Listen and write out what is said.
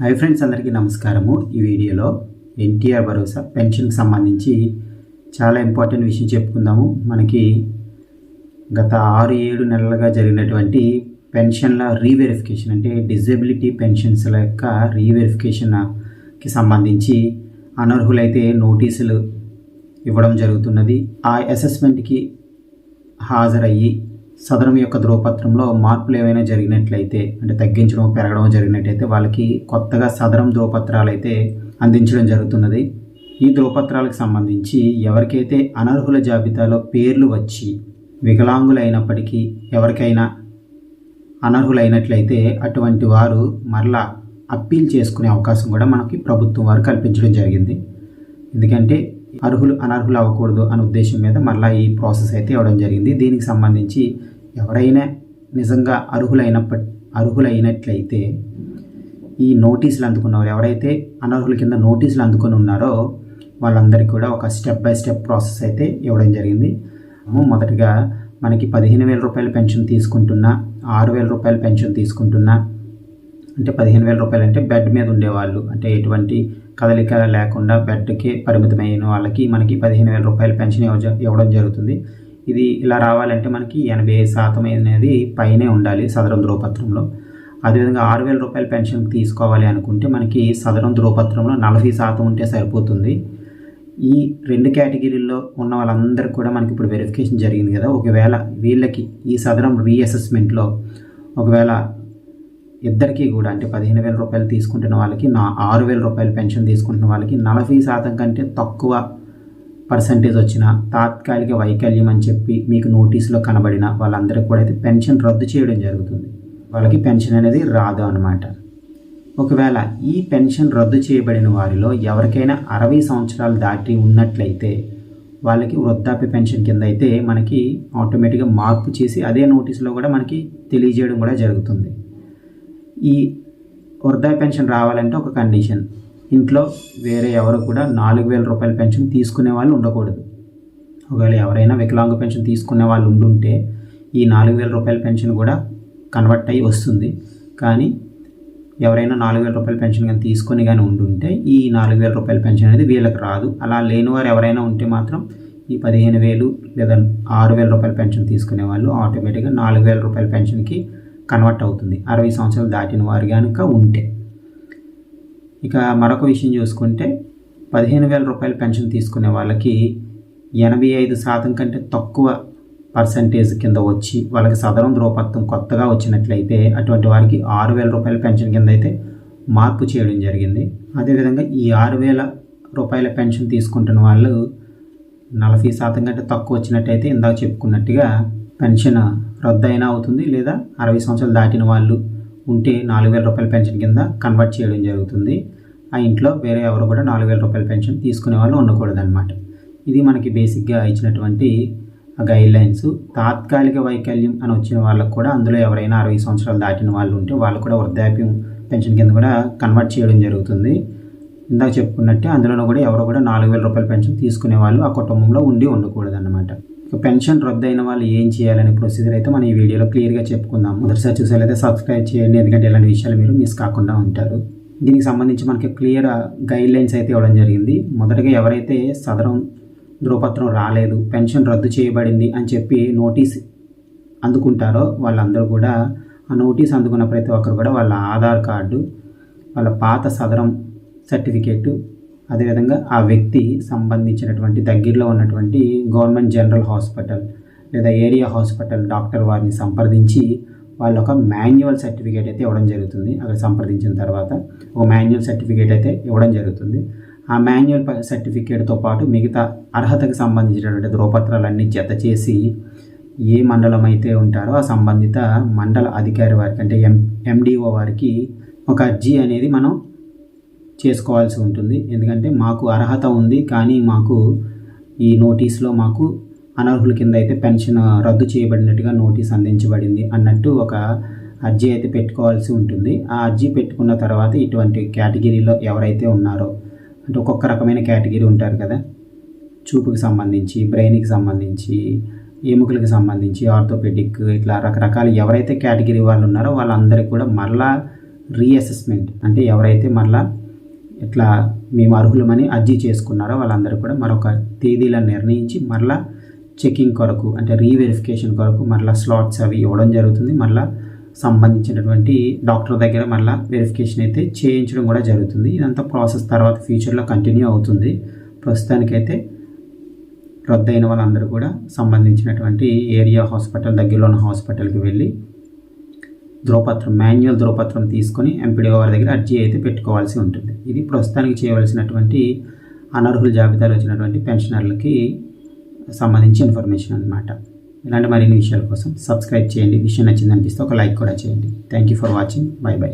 Hi friends అందరికీ నమస్కారము. ఈ వీడియోలో ఎన్టీఆర్ భరోసా పెన్షన్కి సంబంధించి చాలా ఇంపార్టెంట్ విషయం చెప్పుకుందాము. మనకి గత ఆరు ఏడు నెలలుగా జరిగినటువంటి పెన్షన్ల రీవెరిఫికేషన్ అంటే డిజేబిలిటీ పెన్షన్స్ల యొక్క రీవెరిఫికేషన్కి సంబంధించి అనర్హులైతే నోటీసులు ఇవ్వడం జరుగుతున్నది. ఆ అసెస్మెంట్కి హాజరయ్యి సదరం యొక్క ధ్రువపత్రంలో మార్పులు ఏవైనా జరిగినట్లయితే అంటే తగ్గించడం పెరగడం జరిగినట్లయితే వాళ్ళకి కొత్తగా సదరం ధ్రువపత్రాలు అయితే అందించడం జరుగుతున్నది. ఈ ధ్రువపత్రాలకు సంబంధించి ఎవరికైతే అనర్హుల జాబితాలో పేర్లు వచ్చి వికలాంగులైనప్పటికీ ఎవరికైనా అనర్హులైనట్లయితే అటువంటి వారు మరలా అప్పీల్ చేసుకునే అవకాశం కూడా మనకి ప్రభుత్వం వారు కల్పించడం జరిగింది. ఎందుకంటే అర్హులు అనర్హులు అవ్వకూడదు అనే ఉద్దేశం మీద మళ్ళీ ఈ ప్రాసెస్ అయితే ఇవ్వడం జరిగింది. దీనికి సంబంధించి ఎవరైనా నిజంగా అర్హులైనప్పటి అర్హులైనట్లయితే ఈ నోటీసులు అందుకున్నవారు ఎవరైతే అనర్హుల కింద నోటీసులు అందుకొని ఉన్నారో వాళ్ళందరికీ కూడా ఒక స్టెప్ బై స్టెప్ ప్రాసెస్ అయితే ఇవ్వడం జరిగింది. మొదటగా మనకి పదిహేను వేల రూపాయల పెన్షన్ తీసుకుంటున్నా ఆరు వేల రూపాయల పెన్షన్ తీసుకుంటున్నా అంటే పదిహేను వేల రూపాయలు అంటే బెడ్ మీద ఉండేవాళ్ళు. అంటే ఎటువంటి కదలిక లేకుండా బెడ్కే పరిమితమైన వాళ్ళకి మనకి పదిహేను వేల రూపాయలు పెన్షన్ ఇవ్వ ఇవ్వడం జరుగుతుంది. ఇది ఇలా రావాలంటే మనకి ఎనభై శాతం అనేది పైనే ఉండాలి సదరం ధ్రువపత్రంలో అదేవిధంగా ఆరు వేల రూపాయల పెన్షన్ తీసుకోవాలి అనుకుంటే మనకి సదరం ధ్రువపత్రంలో నలభై శాతం ఉంటే సరిపోతుంది. ఈ రెండు కేటగిరీల్లో ఉన్న వాళ్ళందరికీ కూడా మనకి ఇప్పుడు వెరిఫికేషన్ జరిగింది కదా. ఒకవేళ వీళ్ళకి ఈ సదరం రీఅసెస్మెంట్లో ఒకవేళ ఇద్దరికీ కూడా అంటే పదిహేను వేల రూపాయలు తీసుకుంటున్న వాళ్ళకి నా ఆరు వేల రూపాయలు పెన్షన్ తీసుకుంటున్న వాళ్ళకి నలభై శాతం కంటే తక్కువ పర్సంటేజ్ వచ్చిన తాత్కాలిక వైకల్యం అని చెప్పి మీకు నోటీసులో కనబడిన వాళ్ళందరికీ కూడా అయితే పెన్షన్ రద్దు చేయడం జరుగుతుంది. వాళ్ళకి పెన్షన్ అనేది రాదు అనమాట ఒకవేళ ఈ పెన్షన్ రద్దు చేయబడిన వారిలో ఎవరికైనా అరవై సంవత్సరాలు దాటి ఉన్నట్లయితే వాళ్ళకి వృద్ధాప్య పెన్షన్ కింద అయితే మనకి ఆటోమేటిక్గా మార్పు చేసి అదే నోటీసులో కూడా మనకి తెలియజేయడం కూడా జరుగుతుంది. ఈ వృద్ధాప్య పెన్షన్ రావాలంటే ఒక కండిషన్. ఇంట్లో వేరే ఎవరు కూడా నాలుగు వేల రూపాయల పెన్షన్ తీసుకునే వాళ్ళు ఉండకూడదు. ఒకవేళ ఎవరైనా వికలాంగ పెన్షన్ తీసుకునే వాళ్ళు ఉండుంటే ఈ నాలుగు వేల రూపాయల పెన్షన్ కూడా కన్వర్ట్ అయ్యి వస్తుంది. కానీ ఎవరైనా నాలుగు వేల రూపాయల పెన్షన్ కానీ తీసుకొని కానీ ఉండుంటే ఈ నాలుగు వేల రూపాయల పెన్షన్ అనేది వీళ్ళకి రాదు. అలా లేని వారు ఎవరైనా ఉంటే మాత్రం ఈ పదిహేను వేలు లేదా ఆరు వేల రూపాయల పెన్షన్ తీసుకునే వాళ్ళు ఆటోమేటిక్గా నాలుగు వేల రూపాయల పెన్షన్కి కన్వర్ట్ అవుతుంది. అరవై సంవత్సరాలు దాటిన వారు కనుక ఉంటే. ఇక మరొక విషయం చూసుకుంటే పదిహేను వేల రూపాయల పెన్షన్ తీసుకునే వాళ్ళకి ఎనభై ఐదు శాతం కంటే తక్కువ పర్సంటేజ్ కింద వచ్చి వాళ్ళకి సదరం ద్రోపత్వం కొత్తగా వచ్చినట్లయితే అటువంటి వారికి ఆరు వేల రూపాయల పెన్షన్ కింద అయితే మార్పు చేయడం జరిగింది. అదేవిధంగా ఈ ఆరు వేల రూపాయల పెన్షన్ తీసుకుంటున్న వాళ్ళు నలభై శాతం కంటే తక్కువ వచ్చినట్టయితే ఇందాక చెప్పుకున్నట్టుగా పెన్షన్ రద్దు అయినా అవుతుంది లేదా అరవై సంవత్సరాలు దాటిన వాళ్ళు ఉంటే నాలుగు వేల రూపాయల పెన్షన్ కింద కన్వర్ట్ చేయడం జరుగుతుంది. ఆ ఇంట్లో వేరే ఎవరు కూడా నాలుగు వేల రూపాయల పెన్షన్ తీసుకునే వాళ్ళు ఉండకూడదన్నమాట. ఇది మనకి బేసిక్గా ఇచ్చినటువంటి గైడ్ లైన్స్ తాత్కాలిక వైకల్యం అని వచ్చిన వాళ్ళకు కూడా అందులో ఎవరైనా అరవై సంవత్సరాలు దాటిన వాళ్ళు ఉంటే వాళ్ళు కూడా వృద్ధాప్యం పెన్షన్ కింద కూడా కన్వర్ట్ చేయడం జరుగుతుంది. ఇందాక చెప్పుకున్నట్టే అందులో కూడా ఎవరు కూడా నాలుగు వేల రూపాయల పెన్షన్ తీసుకునే వాళ్ళు ఆ కుటుంబంలో ఉండి ఉండకూడదన్నమాట. పెన్షన్ రద్దు అయిన వాళ్ళు ఏం చేయాలనే ప్రొసీజర్ అయితే మనం ఈ వీడియోలో క్లియర్గా చెప్పుకుందాం. మొదటిసారి చూసేలైతే సబ్స్క్రైబ్ చేయండి. ఎందుకంటే ఇలాంటి విషయాలు మీరు మిస్ కాకుండా ఉంటారు. దీనికి సంబంధించి మనకి క్లియర్ గైడ్ లైన్స్ అయితే ఇవ్వడం జరిగింది. మొదటగా ఎవరైతే సదరం ధృవపత్రం రాలేదు పెన్షన్ రద్దు చేయబడింది అని చెప్పి నోటీస్ అందుకుంటారో వాళ్ళందరూ కూడా ఆ నోటీస్ అందుకున్న ప్రతి ఒక్కరు కూడా వాళ్ళ ఆధార్ కార్డు వాళ్ళ పాత సదరం సర్టిఫికేటు అదేవిధంగా ఆ వ్యక్తి సంబంధించినటువంటి దగ్గరలో ఉన్నటువంటి గవర్నమెంట్ జనరల్ హాస్పిటల్ లేదా ఏరియా హాస్పిటల్ డాక్టర్ వారిని సంప్రదించి వాళ్ళు ఒక మాన్యువల్ సర్టిఫికేట్ అయితే ఇవ్వడం జరుగుతుంది. అక్కడ సంప్రదించిన తర్వాత ఒక మాన్యువల్ సర్టిఫికేట్ అయితే ఇవ్వడం జరుగుతుంది. ఆ మాన్యువల్ సర్టిఫికేట్తో పాటు మిగతా అర్హతకు సంబంధించినటువంటి ధ్రువపత్రాలన్నీ జత చేసి ఏ మండలం అయితే ఉంటారో ఆ సంబంధిత మండల అధికారి వారికి అంటే ఎం ఎండిఓ వారికి ఒక అర్జీ అనేది మనం చేసుకోవాల్సి ఉంటుంది. ఎందుకంటే మాకు అర్హత ఉంది కానీ మాకు ఈ నోటీస్లో మాకు అనర్హుల కింద అయితే పెన్షన్ రద్దు చేయబడినట్టుగా నోటీస్ అందించబడింది అన్నట్టు ఒక అర్జీ అయితే పెట్టుకోవాల్సి ఉంటుంది. ఆ అర్జీ పెట్టుకున్న తర్వాత ఇటువంటి కేటగిరీలో ఎవరైతే ఉన్నారో అంటే ఒక్కొక్క రకమైన కేటగిరీ ఉంటారు కదా చూపుకి సంబంధించి బ్రెయిన్కి సంబంధించి ఎముకలకు సంబంధించి ఆర్థోపెడిక్ ఇట్లా రకరకాల ఎవరైతే కేటగిరీ వాళ్ళు ఉన్నారో వాళ్ళందరికీ కూడా మరలా రీఅసెస్మెంట్ అంటే ఎవరైతే మరలా ఇట్లా మేము అర్హులమని అర్జీ చేసుకున్నారో వాళ్ళందరూ కూడా మరొక తేదీలను నిర్ణయించి మరలా చెకింగ్ కొరకు అంటే రీవెరిఫికేషన్ కొరకు మరలా స్లాట్స్ అవి ఇవ్వడం జరుగుతుంది. మరలా సంబంధించినటువంటి డాక్టర్ దగ్గర మళ్ళీ వెరిఫికేషన్ అయితే చేయించడం కూడా జరుగుతుంది. ఇదంతా ప్రాసెస్ తర్వాత ఫ్యూచర్లో కంటిన్యూ అవుతుంది. ప్రస్తుతానికైతే రద్దయిన వాళ్ళందరూ కూడా సంబంధించినటువంటి ఏరియా హాస్పిటల్ దగ్గరలో ఉన్న హాస్పిటల్కి వెళ్ళి ధ్రువపత్రం మాన్యువల్ ధ్రువపత్రం తీసుకొని ఎంపీడీఓ వారి దగ్గర అర్జీ అయితే పెట్టుకోవాల్సి ఉంటుంది. ఇది ప్రస్తుతానికి చేయవలసినటువంటి అనర్హుల జాబితాలో వచ్చినటువంటి పెన్షనర్లకి సంబంధించి ఇన్ఫర్మేషన్ అనమాట ఇలాంటి మరిన్ని విషయాల కోసం సబ్స్క్రైబ్ చేయండి. విషయం నచ్చింది అనిపిస్తే ఒక లైక్ కూడా చేయండి. Thank you for watching bye bye